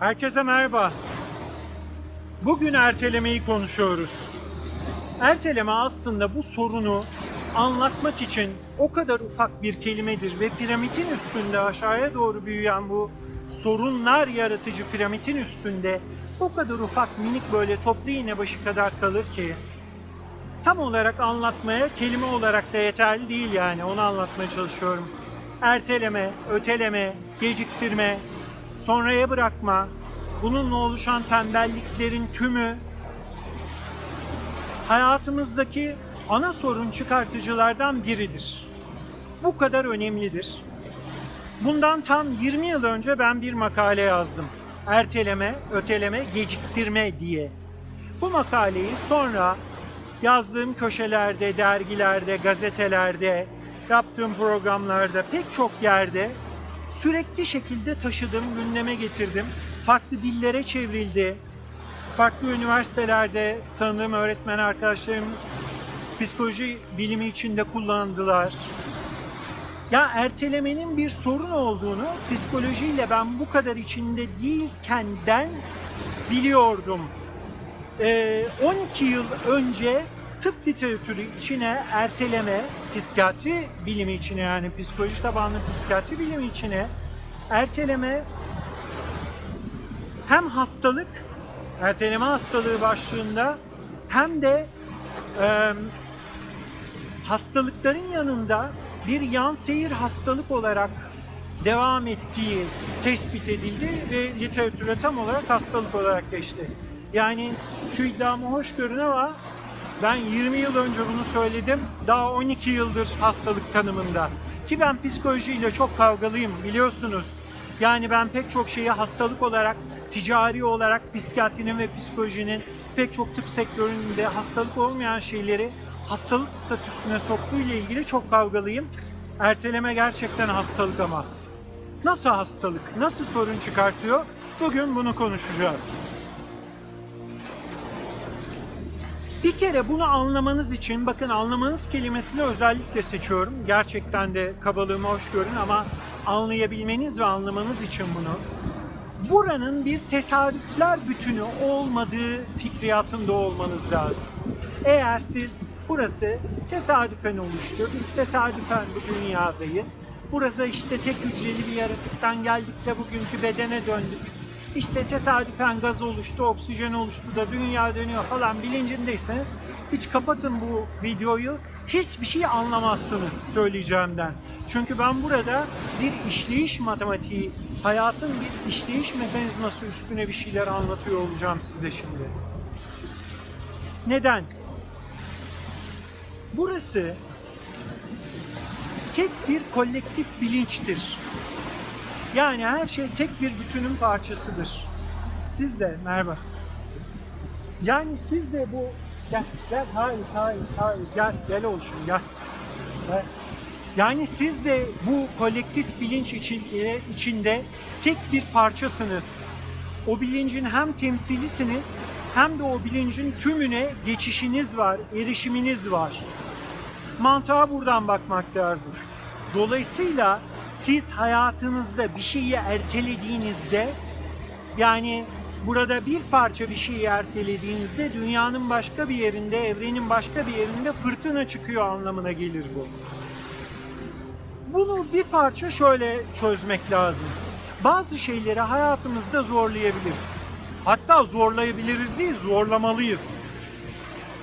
Herkese merhaba. Bugün ertelemeyi konuşuyoruz. Erteleme aslında bu sorunu anlatmak için o kadar ufak bir kelimedir ve piramidin üstünde aşağıya doğru büyüyen bu sorunlar yaratıcı piramidin üstünde o kadar ufak minik böyle toplu iğne başı kadar kalır ki tam olarak anlatmaya kelime olarak da yeterli değil yani onu anlatmaya çalışıyorum. Erteleme, öteleme, geciktirme, sonraya bırakma, bununla oluşan tembelliklerin tümü hayatımızdaki ana sorun çıkartıcılardan biridir. Bu kadar önemlidir. Bundan tam 20 yıl önce ben bir makale yazdım. Erteleme, öteleme, geciktirme diye. Bu makaleyi sonra yazdığım köşelerde, dergilerde, gazetelerde, yaptığım programlarda pek çok yerde sürekli şekilde taşıdım, gündeme getirdim. Farklı dillere çevrildi. Farklı üniversitelerde tanıdığım öğretmen arkadaşlarım psikoloji bilimi içinde kullandılar. Ya ertelemenin bir sorun olduğunu psikolojiyle ben bu kadar içinde değilkenden biliyordum. Ee, 12 yıl önce tıp literatürü içine erteleme, psikiyatri bilimi içine yani psikoloji tabanlı psikiyatri bilimi içine erteleme hem hastalık, erteleme hastalığı başlığında hem de e, hastalıkların yanında bir yan seyir hastalık olarak devam ettiği tespit edildi ve literatüre tam olarak hastalık olarak geçti. Yani şu iddiamı hoş görün ama ben 20 yıl önce bunu söyledim. Daha 12 yıldır hastalık tanımında. Ki ben psikolojiyle çok kavgalıyım biliyorsunuz. Yani ben pek çok şeyi hastalık olarak, ticari olarak psikiyatrinin ve psikolojinin pek çok tıp sektöründe hastalık olmayan şeyleri hastalık statüsüne soktuğu ile ilgili çok kavgalıyım. Erteleme gerçekten hastalık ama. Nasıl hastalık? Nasıl sorun çıkartıyor? Bugün bunu konuşacağız. Bir kere bunu anlamanız için, bakın anlamanız kelimesini özellikle seçiyorum. Gerçekten de kabalığımı hoş görün ama anlayabilmeniz ve anlamanız için bunu. Buranın bir tesadüfler bütünü olmadığı fikriyatında olmanız lazım. Eğer siz burası tesadüfen oluştu, biz tesadüfen bu dünyadayız. Burası işte tek hücreli bir yaratıktan geldik de bugünkü bedene döndük. İşte tesadüfen gaz oluştu, oksijen oluştu da dünya dönüyor falan bilincindeyseniz hiç kapatın bu videoyu. Hiçbir şey anlamazsınız söyleyeceğimden. Çünkü ben burada bir işleyiş matematiği, hayatın bir işleyiş mekanizması üstüne bir şeyler anlatıyor olacağım size şimdi. Neden? Burası tek bir kolektif bilinçtir. Yani her şey tek bir bütünün parçasıdır. Siz de merhaba. Yani siz de bu gel gel hayır hayır hayır gel gel oluşum gel. Yani siz de bu kolektif bilinç için, e, içinde tek bir parçasınız. O bilincin hem temsilisiniz hem de o bilincin tümüne geçişiniz var, erişiminiz var. Mantığa buradan bakmak lazım. Dolayısıyla siz hayatınızda bir şeyi ertelediğinizde yani burada bir parça bir şeyi ertelediğinizde dünyanın başka bir yerinde, evrenin başka bir yerinde fırtına çıkıyor anlamına gelir bu. Bunu bir parça şöyle çözmek lazım. Bazı şeyleri hayatımızda zorlayabiliriz. Hatta zorlayabiliriz değil, zorlamalıyız.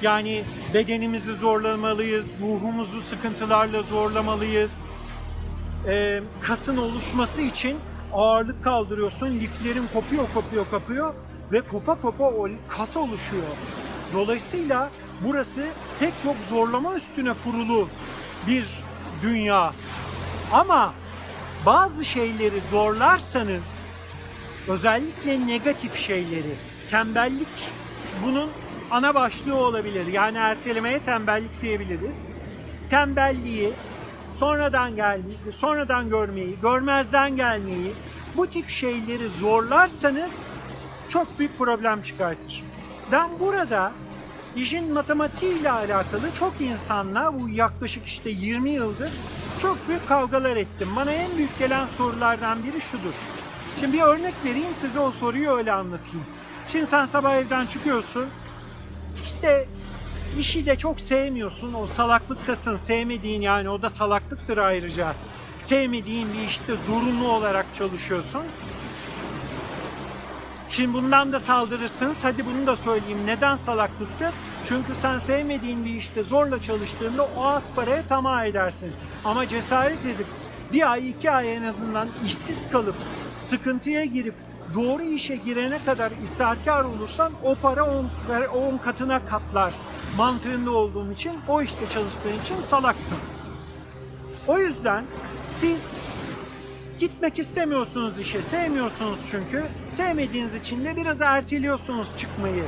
Yani bedenimizi zorlamalıyız, ruhumuzu sıkıntılarla zorlamalıyız. Ee, kasın oluşması için ağırlık kaldırıyorsun, liflerin kopuyor, kopuyor, kopuyor ve kopa kopa o kas oluşuyor. Dolayısıyla burası pek çok zorlama üstüne kurulu bir dünya. Ama bazı şeyleri zorlarsanız, özellikle negatif şeyleri, tembellik bunun ana başlığı olabilir. Yani ertelemeye tembellik diyebiliriz. Tembelliği, sonradan gelmeyi, sonradan görmeyi, görmezden gelmeyi, bu tip şeyleri zorlarsanız çok büyük problem çıkartır. Ben burada işin matematiğiyle alakalı çok insanla bu yaklaşık işte 20 yıldır çok büyük kavgalar ettim. Bana en büyük gelen sorulardan biri şudur. Şimdi bir örnek vereyim size o soruyu öyle anlatayım. Şimdi sen sabah evden çıkıyorsun. İşte işi de çok sevmiyorsun. O salaklıktasın. Sevmediğin yani o da salaklıktır ayrıca. Sevmediğin bir işte zorunlu olarak çalışıyorsun. Şimdi bundan da saldırırsınız. Hadi bunu da söyleyeyim. Neden salaklıktır? Çünkü sen sevmediğin bir işte zorla çalıştığında o az paraya tamah edersin. Ama cesaret edip bir ay iki ay en azından işsiz kalıp sıkıntıya girip doğru işe girene kadar isarkar olursan o para 10 katına katlar. Mantığında olduğum için o işte çalıştığın için salaksın. O yüzden siz Gitmek istemiyorsunuz işe, sevmiyorsunuz çünkü. Sevmediğiniz için de biraz erteliyorsunuz çıkmayı.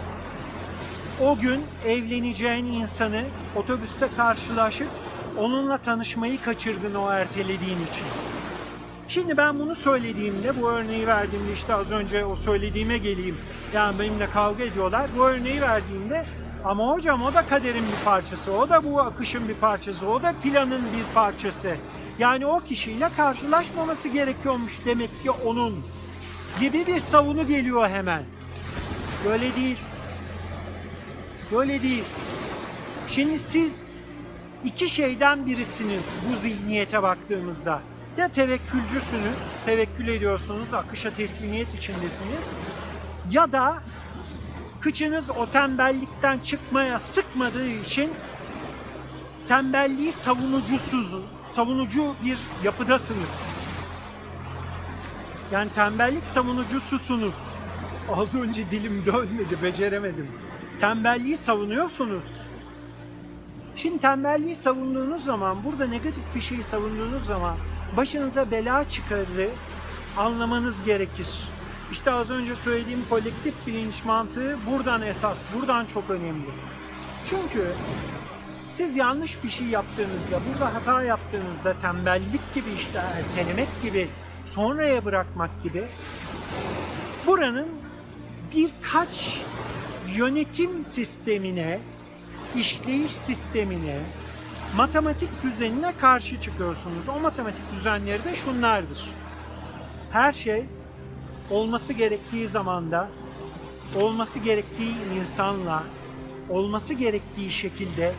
O gün evleneceğin insanı otobüste karşılaşıp onunla tanışmayı kaçırdın o ertelediğin için. Şimdi ben bunu söylediğimde, bu örneği verdiğimde işte az önce o söylediğime geleyim. Yani benimle kavga ediyorlar. Bu örneği verdiğimde ama hocam o da kaderin bir parçası, o da bu akışın bir parçası, o da planın bir parçası. Yani o kişiyle karşılaşmaması gerekiyormuş demek ki onun gibi bir savunu geliyor hemen. Böyle değil. Böyle değil. Şimdi siz iki şeyden birisiniz bu zihniyete baktığımızda. Ya tevekkülcüsünüz, tevekkül ediyorsunuz, akışa teslimiyet içindesiniz. Ya da kıçınız o tembellikten çıkmaya sıkmadığı için tembelliği savunucusuz, savunucu bir yapıdasınız. Yani tembellik savunucususunuz. Az önce dilim dönmedi, beceremedim. Tembelliği savunuyorsunuz. Şimdi tembelliği savunduğunuz zaman, burada negatif bir şeyi savunduğunuz zaman başınıza bela çıkarı anlamanız gerekir. İşte az önce söylediğim kolektif bilinç mantığı buradan esas, buradan çok önemli. Çünkü siz yanlış bir şey yaptığınızda, burada hata yaptığınızda tembellik gibi işte ertelemek gibi, sonraya bırakmak gibi buranın birkaç yönetim sistemine, işleyiş sistemine, matematik düzenine karşı çıkıyorsunuz. O matematik düzenleri de şunlardır. Her şey olması gerektiği zamanda, olması gerektiği insanla, olması gerektiği şekilde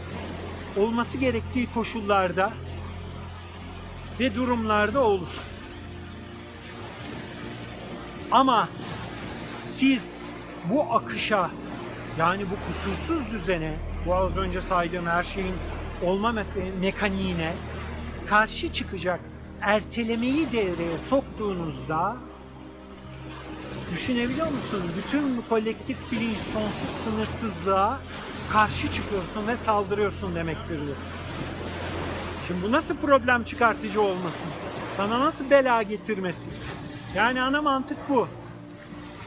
olması gerektiği koşullarda ve durumlarda olur. Ama siz bu akışa yani bu kusursuz düzene, bu az önce saydığım her şeyin olma me- mekaniğine karşı çıkacak ertelemeyi devreye soktuğunuzda düşünebiliyor musun? Bütün bu kolektif bilinç sonsuz sınırsızlığa karşı çıkıyorsun ve saldırıyorsun demektir bu. Şimdi bu nasıl problem çıkartıcı olmasın? Sana nasıl bela getirmesin? Yani ana mantık bu.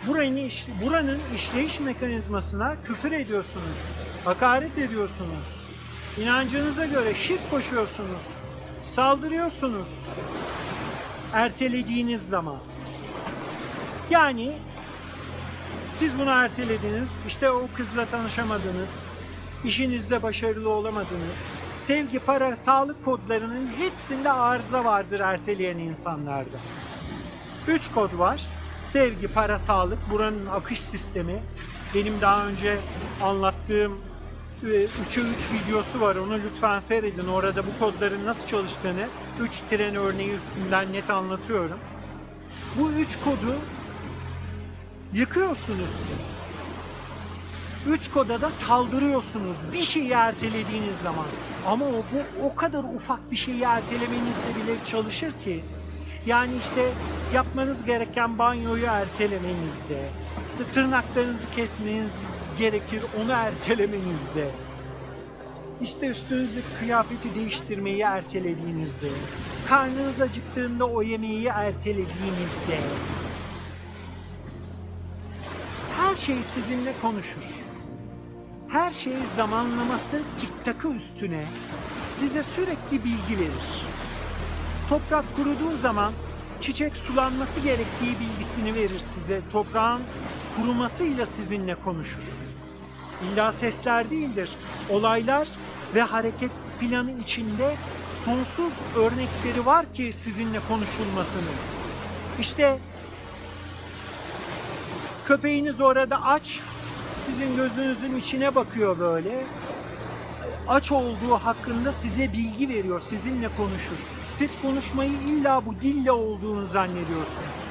Buranın, iş, buranın işleyiş mekanizmasına küfür ediyorsunuz. Hakaret ediyorsunuz. İnancınıza göre şirk koşuyorsunuz. Saldırıyorsunuz. Ertelediğiniz zaman. Yani siz bunu ertelediniz. İşte o kızla tanışamadınız. İşinizde başarılı olamadınız. Sevgi, para, sağlık kodlarının hepsinde arıza vardır erteleyen insanlarda. Üç kod var. Sevgi, para, sağlık. Buranın akış sistemi. Benim daha önce anlattığım 3'e 3 videosu var. Onu lütfen seyredin. Orada bu kodların nasıl çalıştığını 3 tren örneği üstünden net anlatıyorum. Bu üç kodu yıkıyorsunuz siz. Üç koda da saldırıyorsunuz bir şeyi ertelediğiniz zaman. Ama o, bu o kadar ufak bir şeyi ertelemenizle bile çalışır ki. Yani işte yapmanız gereken banyoyu ertelemenizde, işte tırnaklarınızı kesmeniz gerekir onu ertelemenizde. İşte üstünüzdeki kıyafeti değiştirmeyi ertelediğinizde, karnınız acıktığında o yemeği ertelediğinizde, her şey sizinle konuşur. Her şey zamanlaması tiktakı üstüne size sürekli bilgi verir. Toprak kuruduğu zaman çiçek sulanması gerektiği bilgisini verir size. Toprağın kurumasıyla sizinle konuşur. İlla sesler değildir. Olaylar ve hareket planı içinde sonsuz örnekleri var ki sizinle konuşulmasının. İşte Köpeğiniz orada aç, sizin gözünüzün içine bakıyor böyle. Aç olduğu hakkında size bilgi veriyor, sizinle konuşur. Siz konuşmayı illa bu dille olduğunu zannediyorsunuz.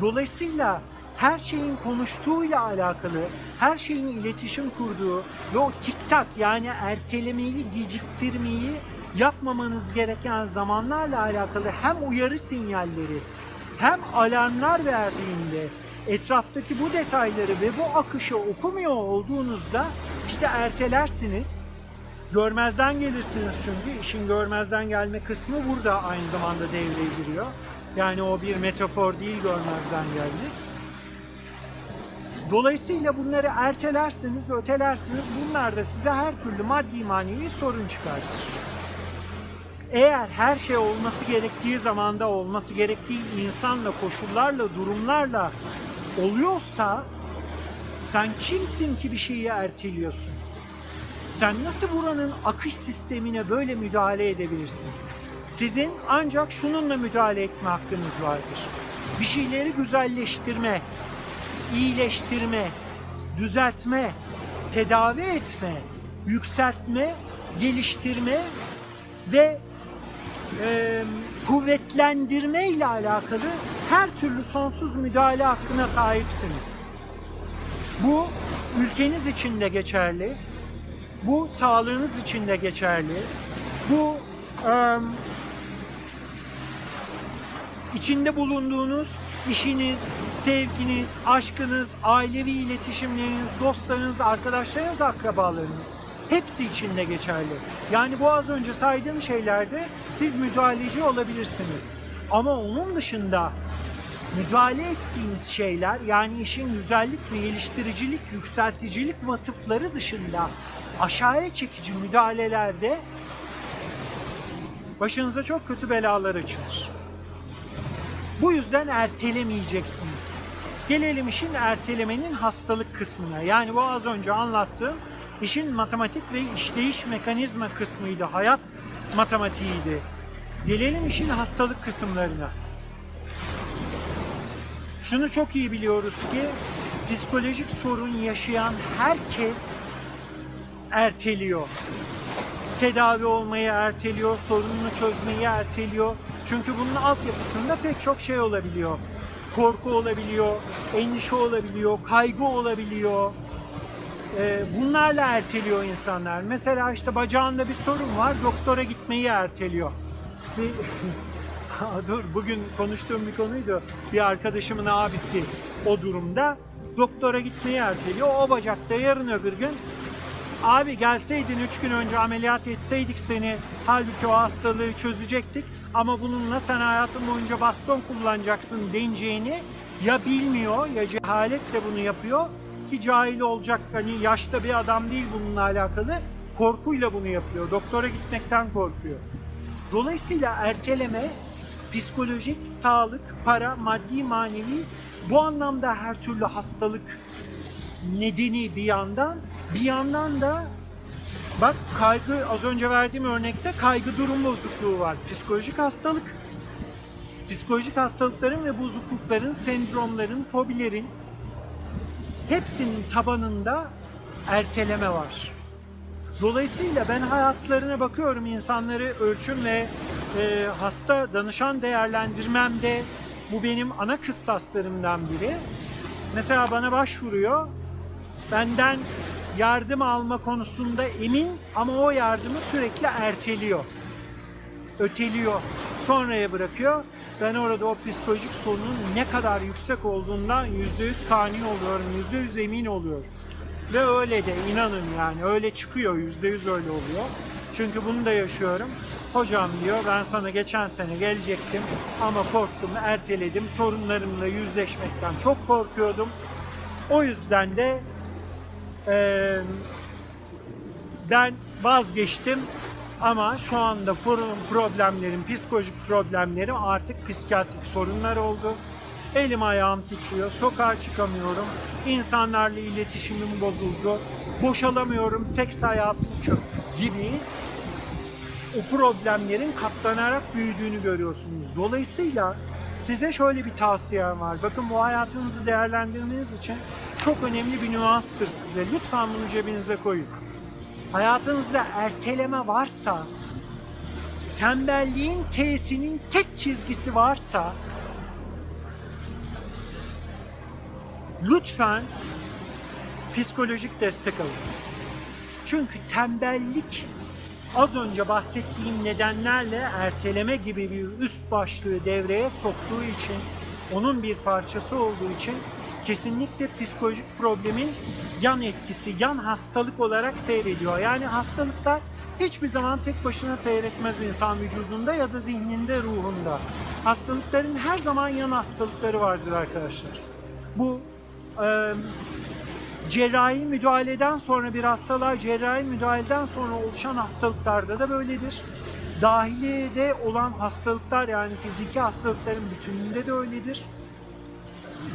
Dolayısıyla her şeyin konuştuğuyla alakalı, her şeyin iletişim kurduğu ve o tiktak yani ertelemeyi, geciktirmeyi yapmamanız gereken zamanlarla alakalı hem uyarı sinyalleri hem alarmlar verdiğinde etraftaki bu detayları ve bu akışı okumuyor olduğunuzda işte ertelersiniz. Görmezden gelirsiniz çünkü işin görmezden gelme kısmı burada aynı zamanda devreye giriyor. Yani o bir metafor değil görmezden gelmek. Dolayısıyla bunları ertelersiniz, ötelersiniz. Bunlar da size her türlü maddi manevi sorun çıkartır. Eğer her şey olması gerektiği zamanda olması gerektiği insanla, koşullarla, durumlarla oluyorsa sen kimsin ki bir şeyi erteliyorsun? Sen nasıl buranın akış sistemine böyle müdahale edebilirsin? Sizin ancak şununla müdahale etme hakkınız vardır. Bir şeyleri güzelleştirme, iyileştirme, düzeltme, tedavi etme, yükseltme, geliştirme ve e, kuvvetlendirme ile alakalı her türlü sonsuz müdahale hakkına sahipsiniz. Bu ülkeniz için de geçerli. Bu sağlığınız için de geçerli. Bu e, içinde bulunduğunuz işiniz, sevginiz, aşkınız, ailevi iletişimleriniz, dostlarınız, arkadaşlarınız, akrabalarınız hepsi içinde geçerli. Yani bu az önce saydığım şeylerde siz müdahaleci olabilirsiniz. Ama onun dışında müdahale ettiğiniz şeyler yani işin güzellik ve geliştiricilik, yükselticilik vasıfları dışında aşağıya çekici müdahalelerde başınıza çok kötü belalar açılır. Bu yüzden ertelemeyeceksiniz. Gelelim işin ertelemenin hastalık kısmına. Yani bu az önce anlattığım işin matematik ve işleyiş mekanizma kısmıydı. Hayat matematiğiydi. Gelelim işin hastalık kısımlarına. Şunu çok iyi biliyoruz ki psikolojik sorun yaşayan herkes erteliyor. Tedavi olmayı erteliyor, sorununu çözmeyi erteliyor. Çünkü bunun altyapısında pek çok şey olabiliyor. Korku olabiliyor, endişe olabiliyor, kaygı olabiliyor. Ee, bunlarla erteliyor insanlar. Mesela işte bacağında bir sorun var, doktora gitmeyi erteliyor. Bir, dur bugün konuştuğum bir konuydu. Bir arkadaşımın abisi o durumda doktora gitmeyi erteliyor. O bacakta yarın öbür gün abi gelseydin 3 gün önce ameliyat etseydik seni halbuki o hastalığı çözecektik ama bununla sen hayatın boyunca baston kullanacaksın deneceğini ya bilmiyor ya cehaletle bunu yapıyor ki cahil olacak hani yaşta bir adam değil bununla alakalı korkuyla bunu yapıyor. Doktora gitmekten korkuyor. Dolayısıyla erteleme psikolojik, sağlık, para, maddi, manevi bu anlamda her türlü hastalık nedeni bir yandan, bir yandan da bak kaygı az önce verdiğim örnekte kaygı durum bozukluğu var. Psikolojik hastalık. Psikolojik hastalıkların ve bozuklukların, sendromların, fobilerin hepsinin tabanında erteleme var. Dolayısıyla ben hayatlarına bakıyorum insanları ölçüm ve e, hasta danışan değerlendirmemde bu benim ana kıstaslarımdan biri. Mesela bana başvuruyor. Benden yardım alma konusunda emin ama o yardımı sürekli erteliyor. Öteliyor. Sonraya bırakıyor. Ben orada o psikolojik sorunun ne kadar yüksek olduğundan %100 kani oluyorum, %100 emin oluyorum. Ve öyle de inanın yani öyle çıkıyor yüzde yüz öyle oluyor. Çünkü bunu da yaşıyorum. Hocam diyor ben sana geçen sene gelecektim ama korktum, erteledim. Sorunlarımla yüzleşmekten çok korkuyordum. O yüzden de eee, ben vazgeçtim ama şu anda pro- problemlerim, psikolojik problemlerim artık psikiyatrik sorunlar oldu. Elim ayağım titriyor, sokağa çıkamıyorum, insanlarla iletişimim bozuldu, boşalamıyorum, seks hayatım çöktü gibi o problemlerin katlanarak büyüdüğünü görüyorsunuz. Dolayısıyla Size şöyle bir tavsiyem var. Bakın bu hayatınızı değerlendirmeniz için çok önemli bir nüanstır size. Lütfen bunu cebinize koyun. Hayatınızda erteleme varsa, tembelliğin T'sinin tek çizgisi varsa lütfen psikolojik destek alın. Çünkü tembellik az önce bahsettiğim nedenlerle erteleme gibi bir üst başlığı devreye soktuğu için, onun bir parçası olduğu için kesinlikle psikolojik problemin yan etkisi, yan hastalık olarak seyrediyor. Yani hastalıklar hiçbir zaman tek başına seyretmez insan vücudunda ya da zihninde, ruhunda. Hastalıkların her zaman yan hastalıkları vardır arkadaşlar. Bu eee cerrahi müdahaleden sonra bir hastalığa cerrahi müdahaleden sonra oluşan hastalıklarda da böyledir. Dahiliyede olan hastalıklar yani fiziki hastalıkların bütününde de öyledir.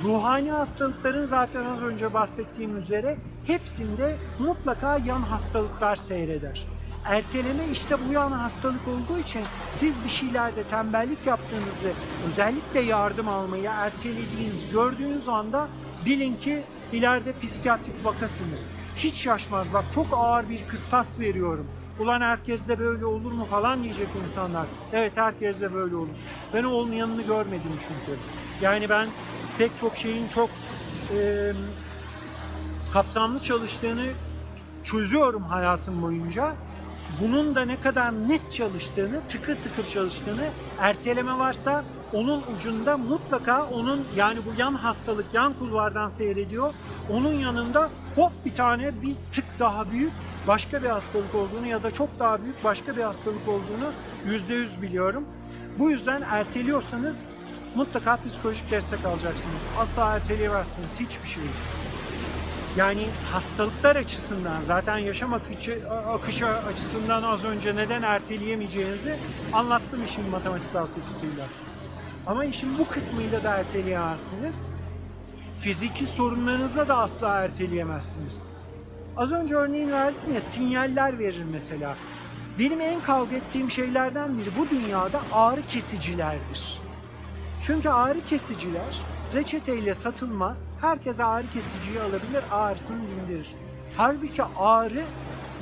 Ruhani hastalıkların zaten az önce bahsettiğim üzere hepsinde mutlaka yan hastalıklar seyreder. Erteleme işte bu yan hastalık olduğu için siz bir şeylerde tembellik yaptığınızı, özellikle yardım almayı ertelediğiniz gördüğünüz anda bilin ki ileride psikiyatrik vakasınız. Hiç şaşmaz bak çok ağır bir kıstas veriyorum. Ulan herkes de böyle olur mu falan diyecek insanlar. Evet herkes de böyle olur. Ben olmayanını görmedim çünkü. Yani ben pek çok şeyin çok e, kapsamlı çalıştığını çözüyorum hayatım boyunca. Bunun da ne kadar net çalıştığını, tıkır tıkır çalıştığını, erteleme varsa onun ucunda mutlaka onun yani bu yan hastalık yan kulvardan seyrediyor. Onun yanında hop bir tane bir tık daha büyük başka bir hastalık olduğunu ya da çok daha büyük başka bir hastalık olduğunu yüzde yüz biliyorum. Bu yüzden erteliyorsanız mutlaka psikolojik destek alacaksınız. Asla erteleyemezsiniz hiçbir şeyi. Yani hastalıklar açısından zaten yaşam akışı, akışı açısından az önce neden erteleyemeyeceğinizi anlattım işin matematik altyapısıyla. Ama işin bu kısmıyla da erteleyemezsiniz. Fiziki sorunlarınızda da asla erteleyemezsiniz. Az önce örneğin verdim ya sinyaller verir mesela. Benim en kavga ettiğim şeylerden biri bu dünyada ağrı kesicilerdir. Çünkü ağrı kesiciler reçeteyle satılmaz. Herkes ağrı kesiciyi alabilir, ağrısını dindirir. Halbuki ağrı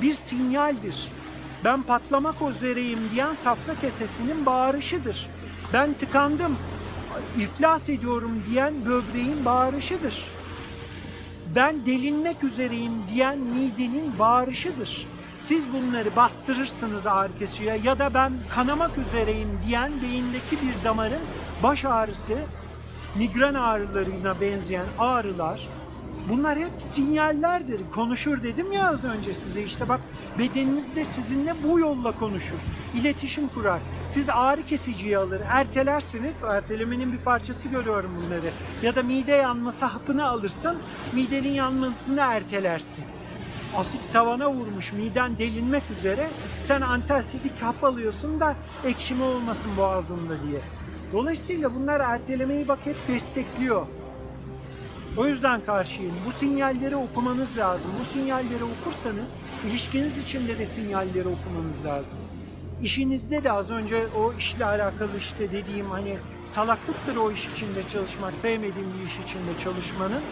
bir sinyaldir. Ben patlamak üzereyim diyen safra kesesinin bağırışıdır. Ben tıkandım, iflas ediyorum diyen böbreğin bağırışıdır. Ben delinmek üzereyim diyen midenin bağırışıdır. Siz bunları bastırırsınız ağrı kesiciye ya da ben kanamak üzereyim diyen beyindeki bir damarın baş ağrısı, migren ağrılarına benzeyen ağrılar bunlar hep sinyallerdir. Konuşur dedim ya az önce size işte bak bedeniniz de sizinle bu yolla konuşur. İletişim kurar. Siz ağrı kesiciyi alır, ertelersiniz. Ertelemenin bir parçası görüyorum bunları. Ya da mide yanması hapını alırsın, midenin yanmasını ertelersin. Asit tavana vurmuş, miden delinmek üzere. Sen antasidik hap alıyorsun da ekşime olmasın boğazında diye. Dolayısıyla bunlar ertelemeyi bak hep destekliyor. O yüzden karşıyım. Bu sinyalleri okumanız lazım. Bu sinyalleri okursanız ilişkiniz içinde de sinyalleri okumanız lazım. İşinizde de az önce o işle alakalı işte dediğim hani salaklıktır o iş içinde çalışmak, sevmediğim bir iş içinde çalışmanın.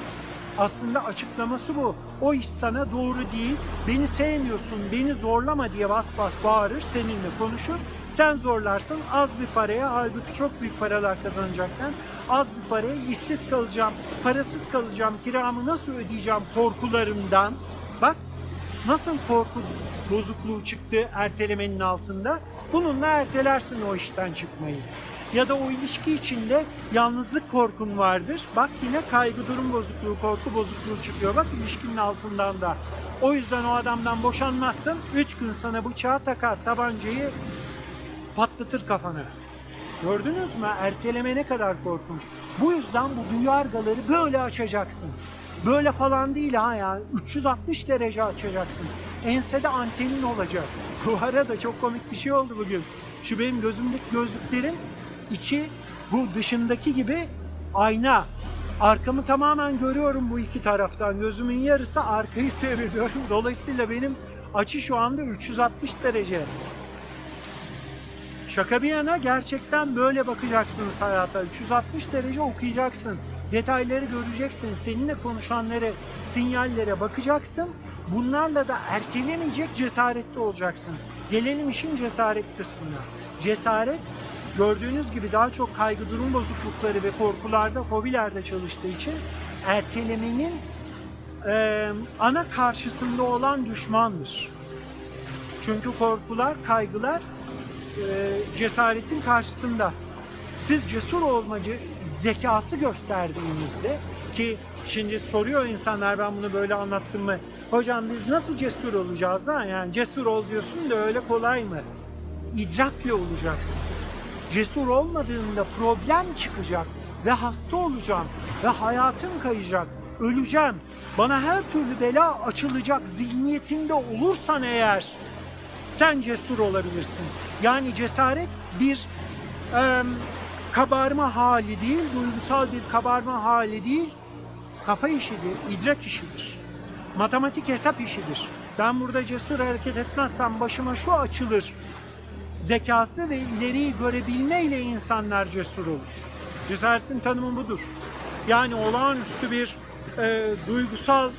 Aslında açıklaması bu. O iş sana doğru değil, beni sevmiyorsun, beni zorlama diye bas bas bağırır, seninle konuşur. Sen zorlarsın az bir paraya, halbuki çok büyük paralar kazanacakken az bir paraya işsiz kalacağım, parasız kalacağım, kiramı nasıl ödeyeceğim korkularından. Bak nasıl korku bozukluğu çıktı ertelemenin altında. Bununla ertelersin o işten çıkmayı. Ya da o ilişki içinde yalnızlık korkun vardır. Bak yine kaygı durum bozukluğu, korku bozukluğu çıkıyor. Bak ilişkinin altından da. O yüzden o adamdan boşanmazsın. Üç gün sana bıçağı takar, tabancayı patlatır kafana. Gördünüz mü? Erteleme ne kadar korkunç. Bu yüzden bu duyargaları böyle açacaksın. Böyle falan değil ha ya. 360 derece açacaksın. Ensede antenin olacak. Bu arada çok komik bir şey oldu bugün. Şu benim gözümdeki gözlüklerin içi bu dışındaki gibi ayna. Arkamı tamamen görüyorum bu iki taraftan. Gözümün yarısı arkayı seyrediyorum. Dolayısıyla benim açı şu anda 360 derece. Şaka bir yana gerçekten böyle bakacaksınız hayata. 360 derece okuyacaksın. Detayları göreceksin. Seninle konuşanları, sinyallere bakacaksın. Bunlarla da ertelemeyecek cesaretli olacaksın. Gelelim işin cesaret kısmına. Cesaret gördüğünüz gibi daha çok kaygı durum bozuklukları ve korkularda, fobilerde çalıştığı için ertelemenin e, ana karşısında olan düşmandır. Çünkü korkular, kaygılar cesaretin karşısında. Siz cesur olmacı zekası gösterdiğinizde ki şimdi soruyor insanlar ben bunu böyle anlattım mı? Hocam biz nasıl cesur olacağız da yani cesur ol diyorsun da öyle kolay mı? İdrakle olacaksın. Cesur olmadığında problem çıkacak ve hasta olacağım ve hayatım kayacak, öleceğim. Bana her türlü bela açılacak zihniyetinde olursan eğer sen cesur olabilirsin. Yani cesaret bir em, kabarma hali değil, duygusal bir kabarma hali değil, kafa işidir, idrak işidir. Matematik hesap işidir. Ben burada cesur hareket etmezsem başıma şu açılır. Zekası ve ileriyi görebilmeyle insanlar cesur olur. Cesaretin tanımı budur. Yani olağanüstü bir e, duygusal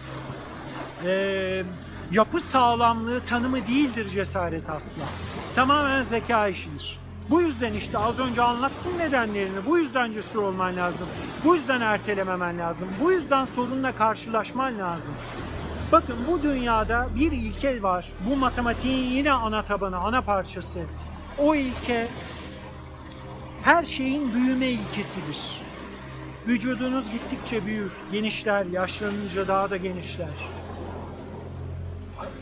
e, yapı sağlamlığı tanımı değildir cesaret asla. Tamamen zeka işidir. Bu yüzden işte az önce anlattım nedenlerini. Bu yüzden cesur olman lazım. Bu yüzden ertelememen lazım. Bu yüzden sorunla karşılaşman lazım. Bakın bu dünyada bir ilke var. Bu matematiğin yine ana tabanı, ana parçası. O ilke her şeyin büyüme ilkesidir. Vücudunuz gittikçe büyür, genişler, yaşlanınca daha da genişler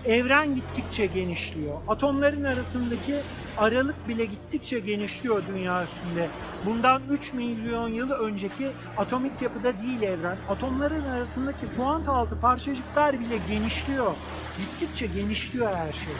evren gittikçe genişliyor. Atomların arasındaki aralık bile gittikçe genişliyor dünya üstünde. Bundan 3 milyon yıl önceki atomik yapıda değil evren. Atomların arasındaki kuant altı parçacıklar bile genişliyor. Gittikçe genişliyor her şey.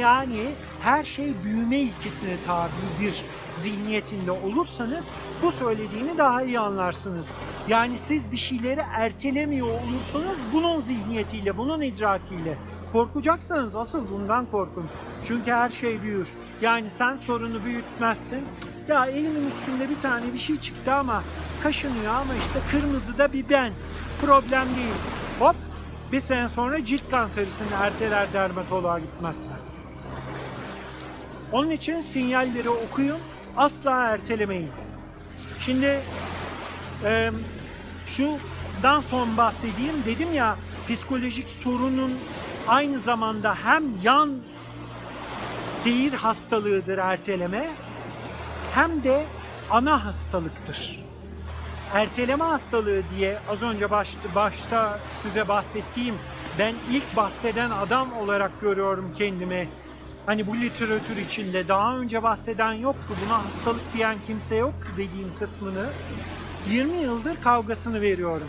Yani her şey büyüme ilkesine tabidir zihniyetinde olursanız bu söylediğimi daha iyi anlarsınız. Yani siz bir şeyleri ertelemiyor olursunuz bunun zihniyetiyle, bunun idrakiyle. Korkacaksanız asıl bundan korkun. Çünkü her şey büyür. Yani sen sorunu büyütmezsin. Ya elimin üstünde bir tane bir şey çıktı ama kaşınıyor ama işte kırmızı da bir ben. Problem değil. Hop bir sene sonra cilt kanserisini erteler dermatoloğa gitmezsen. Onun için sinyalleri okuyun, asla ertelemeyin. Şimdi e, şundan son bahsedeyim. Dedim ya psikolojik sorunun aynı zamanda hem yan seyir hastalığıdır erteleme hem de ana hastalıktır. Erteleme hastalığı diye az önce başta, başta size bahsettiğim ben ilk bahseden adam olarak görüyorum kendimi. Hani bu literatür içinde daha önce bahseden yoktu, buna hastalık diyen kimse yoktu dediğim kısmını 20 yıldır kavgasını veriyorum.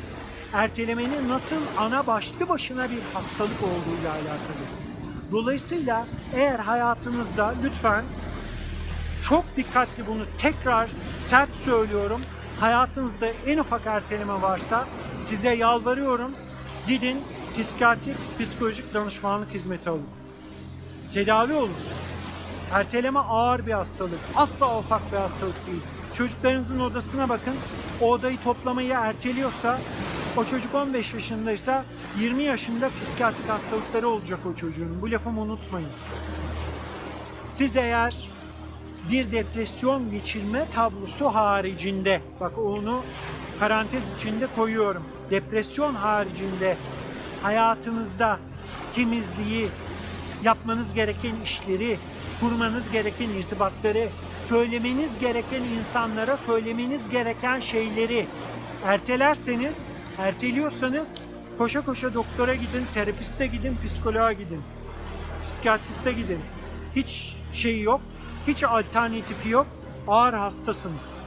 Ertelemenin nasıl ana başlı başına bir hastalık olduğuyla alakalı. Dolayısıyla eğer hayatınızda lütfen çok dikkatli bunu tekrar sert söylüyorum. Hayatınızda en ufak erteleme varsa size yalvarıyorum. Gidin psikiyatrik, psikolojik danışmanlık hizmeti alın. Tedavi olun. Erteleme ağır bir hastalık. Asla ufak bir hastalık değil. Çocuklarınızın odasına bakın. O odayı toplamayı erteliyorsa o çocuk 15 yaşındaysa 20 yaşında psikiyatrik hastalıkları olacak o çocuğun. Bu lafımı unutmayın. Siz eğer bir depresyon geçirme tablosu haricinde, bak onu parantez içinde koyuyorum. Depresyon haricinde hayatınızda temizliği, yapmanız gereken işleri, kurmanız gereken irtibatları, söylemeniz gereken insanlara söylemeniz gereken şeyleri ertelerseniz, erteliyorsanız koşa koşa doktora gidin, terapiste gidin, psikoloğa gidin, psikiyatriste gidin. Hiç şeyi yok, hiç alternatifi yok, ağır hastasınız.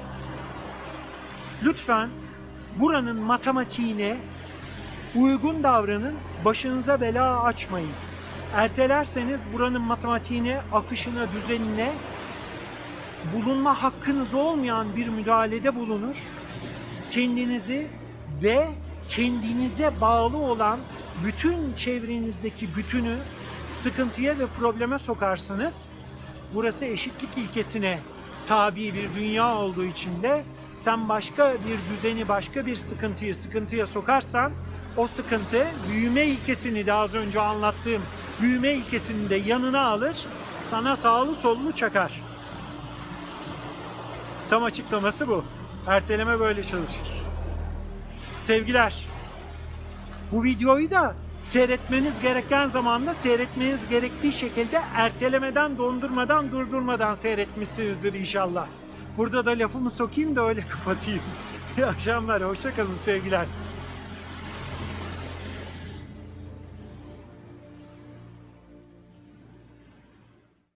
Lütfen buranın matematiğine uygun davranın, başınıza bela açmayın. Ertelerseniz buranın matematiğine, akışına, düzenine bulunma hakkınız olmayan bir müdahalede bulunur. Kendinizi ve kendinize bağlı olan bütün çevrenizdeki bütünü sıkıntıya ve probleme sokarsınız. burası eşitlik ilkesine tabi bir dünya olduğu için de sen başka bir düzeni, başka bir sıkıntıyı sıkıntıya sokarsan o sıkıntı büyüme ilkesini de az önce anlattığım büyüme ilkesini de yanına alır, sana sağlı sollu çakar. Tam açıklaması bu. Erteleme böyle çalışır. Sevgiler. Bu videoyu da seyretmeniz gereken zamanda seyretmeniz gerektiği şekilde ertelemeden, dondurmadan, durdurmadan seyretmişsinizdir inşallah. Burada da lafımı sokayım da öyle kapatayım. İyi akşamlar, hoşçakalın sevgiler.